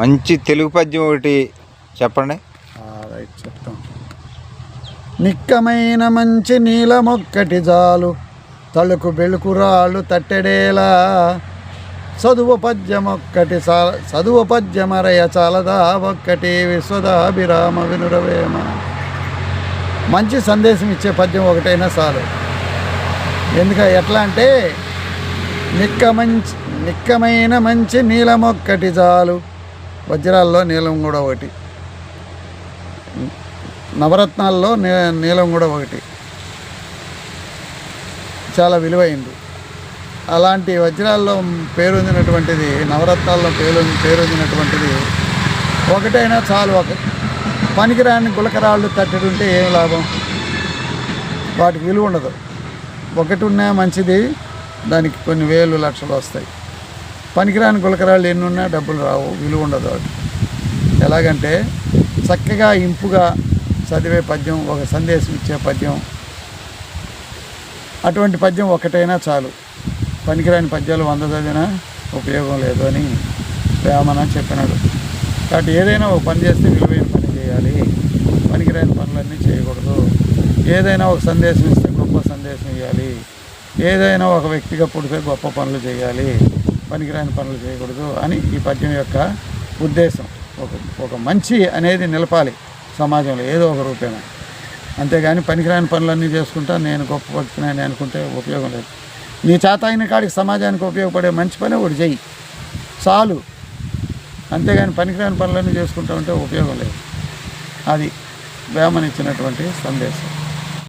మంచి తెలుగు పద్యం ఒకటి చెప్పండి. రైట్ చెప్తాం. నిక్కమైన మంచి నీలమొక్కటి జాలు తలుకు బెలుకురాళ్ళు తట్టెడేలా. చదువు పద్యం ఒక్కటి చదువు పద్యమరయ చాలదా ఒక్కటి విశ్వదాభిరామ వినురవేమ. మంచి సందేశం ఇచ్చే పద్యం ఒకటైనా చాలు. ఎందుక ఎట్లా అంటే నిక్క మంచి నిక్కమైన మంచి నీలమొక్కటి చాలు వజ్రాల్లో నీలం కూడా ఒకటి. నవరత్నాల్లో నీ నీలం కూడా ఒకటి. చాలా విలువైంది. అలాంటి వజ్రాల్లో పేరొందినటువంటిది నవరత్నాల్లో పేరు పేరొందినటువంటిది ఒకటైనా చాలు. ఒక పనికిరాని గులకరాళ్ళు తట్టడుంటే ఏం లాభం? వాటికి విలువ ఉండదు ఒకటి ఉన్నా మంచిది దానికి కొన్ని వేలు లక్షలు వస్తాయి. పనికిరాని గులకరాళ్ళు ఎన్నున్నా డబ్బులు రావు విలువ ఉండదు వాటికి ఎలాగంటే చక్కగా ఇంపుగా చదివే పద్యం ఒక సందేశం ఇచ్చే పద్యం. అటువంటి పద్యం ఒకటైనా చాలు. పనికిరాని పద్యాలు వంద చదివినా ఉపయోగం లేదు అని వేమన చెప్పినాడు. కాబట్టి ఏదైనా ఒక పని చేస్తే విలువైన పని చేయాలి. పనికిరాని పనులన్నీ చేయకూడదు. ఏదైనా ఒక సందేశం ఇస్తే గొప్ప సందేశం ఇవ్వాలి ఏదైనా ఒక వ్యక్తిగా పుడితే గొప్ప పనులు చేయాలి. పనికిరాని పనులు చేయకూడదు అని ఈ పద్యం యొక్క ఉద్దేశం. ఒక ఒక మంచి అనేది నిలపాలి సమాజంలో ఏదో ఒక రూపేణ. అంతేగాని పనికిరాని పనులన్నీ చేసుకుంటా నేను గొప్ప వ్యక్తిని అనుకుంటే ఉపయోగం లేదు. నీ చేత అయిన కాడికి సమాజానికి ఉపయోగపడే మంచి పని ఒకటి చెయ్యి. చాలు. అంతేగాని పనికిరాని పనులన్నీ చేసుకుంటా ఉంటే ఉపయోగం లేదు. అది వేమనిచ్చినటువంటి సందేశం.